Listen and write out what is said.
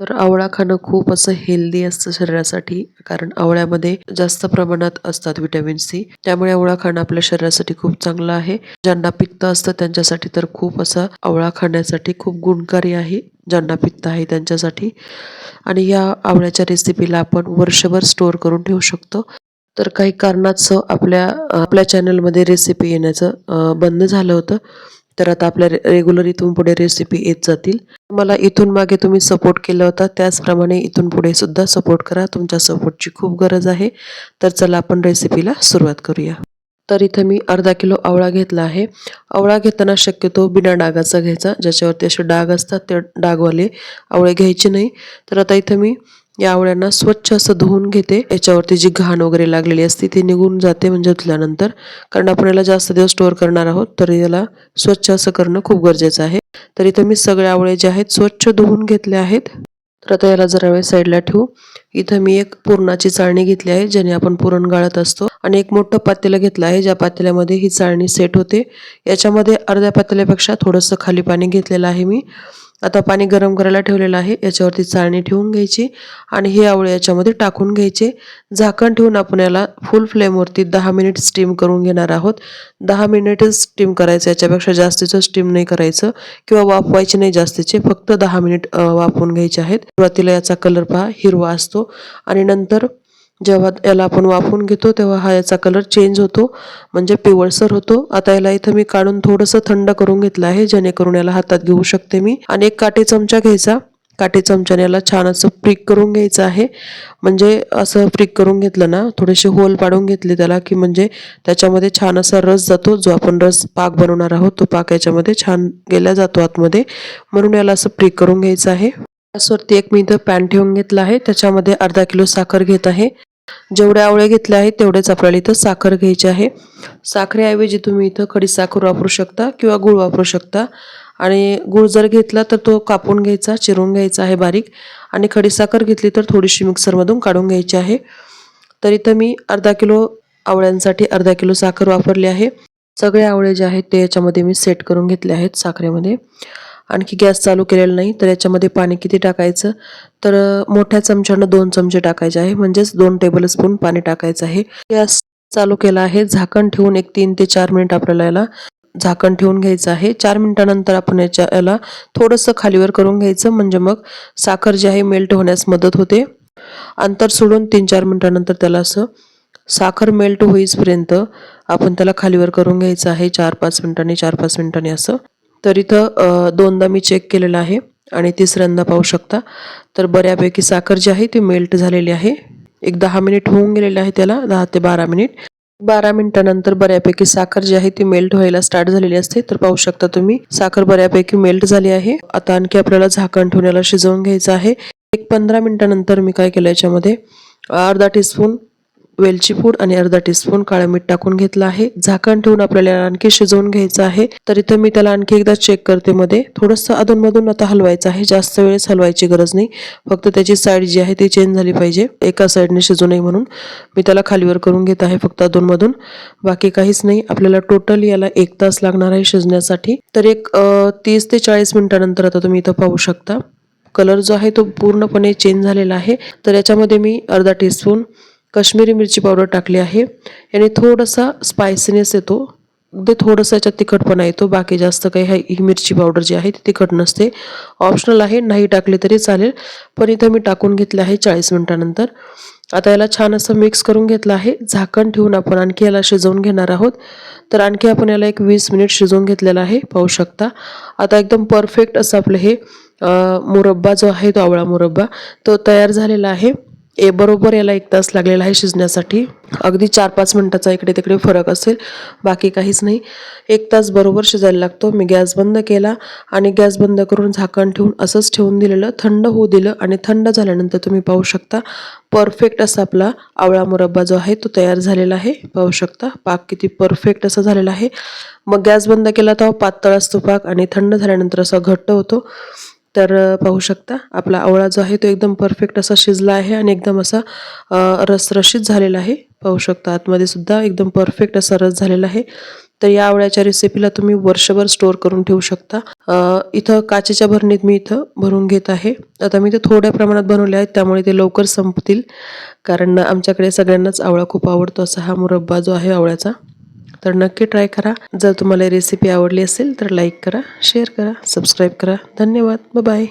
तर आवळा खाणं खूप असं हेल्दी असतं शरीरासाठी कारण आवळ्यामध्ये जास्त प्रमाणात असतात व्हिटॅमिन सी त्यामुळे आवळा खाणं आपल्या शरीरासाठी खूप चांगलं आहे. ज्यांना पित्त असतं त्यांच्यासाठी तर खूप असं आवळा खाण्यासाठी खूप गुणकारी आहे. ज्यांना पित्त आहे त्यांच्यासाठी. आणि या आवळ्याच्या रेसिपीला आपण वर्षभर स्टोअर करून ठेवू शकतो. तर काही कारणास्तव आपल्या आपल्या चॅनलमध्ये रेसिपी येण्याचं बंद झालं होतं. तर आता आपल्या रेग्युलर इथून पुढे रेसिपी येत जातील. मला इथून मागे तुम्ही सपोर्ट केला होता त्याचप्रमाणे इथून पुढे सुद्धा सपोर्ट करा. तुमच्या सपोर्टची खूप गरज आहे. तर चला आपण रेसिपीला सुरुवात करूया. तर इथं मी अर्धा किलो आवळा घेतला आहे. आवळा घेताना शक्यतो बिना डागाचा घ्यायचा. ज्याच्यावरती असे डाग असतात ते डागवाले आवळे घ्यायचे नाही. तर आता इथं मी या आवळ्यांना स्वच्छ असं धुवून घेते. याच्यावरती जी घाण वगैरे लागलेली असते ती निघून जाते म्हणजे धुतल्यानंतर. कारण आपण याला जास्त दिवस स्टोअर करणार आहोत तर याला स्वच्छ असं करणं खूप गरजेचं आहे. तर इथं मी सगळ्या आवळे जे आहेत स्वच्छ धुवून घेतले आहेत. तर आता याला जरा वेळ साईडला ठेवू. इथं मी एक पुरणाची चाळणी घेतली आहे ज्याने आपण पुरण गाळत असतो. आणि एक मोठं पातेलं घेतलं आहे ज्या पातेल्यामध्ये ही चाळणी सेट होते. याच्यामध्ये अर्ध्या पातेल्यापेक्षा थोडंसं खाली पाणी घेतलेलं आहे मी. आता पाणी गरम करायला ठेवलेलं आहे. याच्यावरती चाळणी ठेवून घ्यायची आणि हे आवळे याच्यामध्ये टाकून घ्यायचे. झाकण ठेवून आपण याला फुल फ्लेमवरती दहा मिनिट स्टीम करून घेणार आहोत. दहा मिनिटच स्टीम करायचं याच्यापेक्षा जास्तीचं स्टीम नाही करायचं किंवा वाफवायचे नाही जास्तीचे. फक्त दहा मिनिट वाफवून घ्यायचे आहेत. सुरुवातीला याचा कलर पहा हिरवा असतो. आणि नंतर जेव्हा याला आपण वाफवून घेतो तेव्हा हा याचा कलर चेंज होतो. म्हणजे पिवळसर होतो. आता याला इथं मी काढून थोडंसं थंड करून घेतलं आहे जेणेकरून याला हातात घेऊ शकते मी. आणि एक काटे चमचा घ्यायचा. काटे चमच्याने याला छान असं प्रिक करून घ्यायचं आहे. म्हणजे असं प्रिक करून घेतलं ना थोडेसे होल पाडून घेतले त्याला की म्हणजे त्याच्यामध्ये छान असा रस जातो जो आपण रस पाक बनवणार आहोत तो पाक याच्यामध्ये छान गेला जातो आतमध्ये. म्हणून याला असं प्रिक करून घ्यायचं आहे. गॅसवरती एक मी इथं पॅन ठेवून घेतला आहे. त्याच्यामध्ये अर्धा किलो साखर घेत आहे. जेवढे आवळे घेतले आहेत तेवढेच आपल्याला इथं साखर घ्यायची आहे. साखरेऐवजी तुम्ही इथं खडी साखर वापरू शकता किंवा गूळ वापरू शकता. आणि गूळ जर घेतला तर तो कापून घ्यायचा चिरून घ्यायचा आहे बारीक. आणि खडीसाखर घेतली तर थोडीशी मिक्सरमधून काढून घ्यायची आहे. तर इथं मी अर्धा किलो आवळ्यांसाठी अर्धा किलो साखर वापरली आहे. सगळे आवळे जे आहेत ते याच्यामध्ये मी सेट करून घेतले आहेत साखरेमध्ये. आणखी गॅस चालू केलेला नाही तर याच्यामध्ये पाणी किती टाकायचं? तर मोठ्या चमच्यानं दोन चमचे टाकायचे आहे. म्हणजेच दोन टेबल स्पून पाणी टाकायचं आहे. गॅस चालू केला आहे. झाकण ठेवून एक तीन ते चार मिनिट आपल्याला याला झाकण ठेवून घ्यायचं आहे. चार मिनिटानंतर आपण याच्या याला थोडंसं खालीवर करून घ्यायचं. म्हणजे मग साखर जी आहे मेल्ट होण्यास मदत होते. अंतर सोडून तीन चार मिनिटानंतर त्याला असं साखर मेल्ट होईपर्यंत आपण त्याला खालीवर करून घ्यायचं आहे. चार पाच मिनिटांनी चार पाच मिनिटांनी असं. तर इथं दोनदा मी चेक केलेलं आहे आणि तिसऱ्यांदा पाहू शकता. तर बऱ्यापैकी साखर जी आहे ती मेल्ट झालेली आहे. एक दहा मिनिट होऊन गेलेले आहे त्याला दहा ते बारा मिनिट बारा मिनिटानंतर बऱ्यापैकी साखर जी आहे ती मेल्ट व्हायला स्टार्ट झालेली असते. तर पाहू शकता तुम्ही साखर बऱ्यापैकी मेल्ट झाली आहे. आता आणखी आपल्याला झाकण ठेवण्याला शिजवून घ्यायचं आहे. एक पंधरा मिनिटानंतर मी काय केलं याच्यामध्ये अर्धा टीस्पून वेलची पूड आणि अर्धा टीस्पून काळं मीठ टाकून घेतलं आहे. झाकण ठेवून आपल्याला आणखी शिजवून घ्यायचं आहे. तर इथं मी त्याला आणखी एकदा चेक करते मध्ये. थोडंसं अधूनमधून आता हलवायचं आहे. जास्त वेळेस हलवायची गरज नाही. फक्त त्याची साईड जी आहे ती चेंज झाली पाहिजे. एका साईडने शिजू नये म्हणून. मी त्याला खालीवर करून घेत आहे फक्त अधूनमधून. बाकी काहीच नाही. आपल्याला टोटल याला एक तास लागणार आहे शिजण्यासाठी. तर एक तीस ते चाळीस मिनिटानंतर आता तुम्ही इथं पाहू शकता. कलर जो आहे तो पूर्णपणे चेंज झालेला आहे. तर याच्यामध्ये मी अर्धा टीस्पून काश्मीरी मिरची पावडर टाकली आहे. याने थोडासा स्पायसीनेस येतो. ते थोडंसं याच्यात तिखटपणा येतो. बाकी जास्त काही हा- ही मिरची पावडर जी आहे ती तिखट नसते. ऑप्शनल आहे. नाही टाकली तरी चालेल. पण इथं मी टाकून घेतलं आहे चाळीस मिनिटानंतर. आता याला छान असं मिक्स करून घेतलं आहे. झाकण ठेवून आपण आणखी याला शिजवून घेणार आहोत. तर आणखी आपण याला एक वीस मिनिट शिजवून घेतलेलं आहे. पाहू शकता. आता एकदम परफेक्ट असं आपलं हे मुरब्बा जो आहे तो आवळा मुरब्बा तो तयार झालेला आहे. ए बरोबर याला एक तास लागलेला आहे शिजण्यासाठी. अगदी चार पाच मिनटाचा इकडे तिकडे फरक असेल. बाकी काहीच नाही. एक तास बरोबर शिजायला लागतो. मी गॅस बंद केला आणि गॅस बंद करून झाकण ठेवून असंच ठेवून दिलेलं. थंड होऊ दिलं आणि थंड झाल्यानंतर तुम्ही पाहू शकता. परफेक्ट असा आपला आवळा मुरब्बा जो आहे तो तयार झालेला आहे. पाहू शकता. पाक किती परफेक्ट असा झालेला आहे. मग गॅस बंद केला तेव्हा पातळ असतो पाक आणि थंड झाल्यानंतर असा घट्ट होतो. तर पाहू शकता. आपला आवळा जो आहे तो एकदम परफेक्ट असा शिजला आहे आणि एकदम असा रसरशीत झालेला आहे. पाहू शकता आतमध्ये सुद्धा एकदम परफेक्ट असा रस झालेला आहे. तर या आवळ्याच्या रेसिपीला तुम्ही वर्षभर स्टोअर करून ठेवू शकता. इथं काचेच्या भरणीत मी इथं भरून घेत आहे. आता मी ते थोड्या प्रमाणात बनवले आहेत त्यामुळे ते लवकर संपतील. कारण आमच्याकडे सगळ्यांनाच आवळा खूप आवडतो असा हा मुरब्बा जो आहे आवळ्याचा. तर नक्की ट्राय करा. जर तुम्हाला रेसिपी आवडली असेल तर लाईक करा शेअर करा सबस्क्राईब करा. धन्यवाद. बाय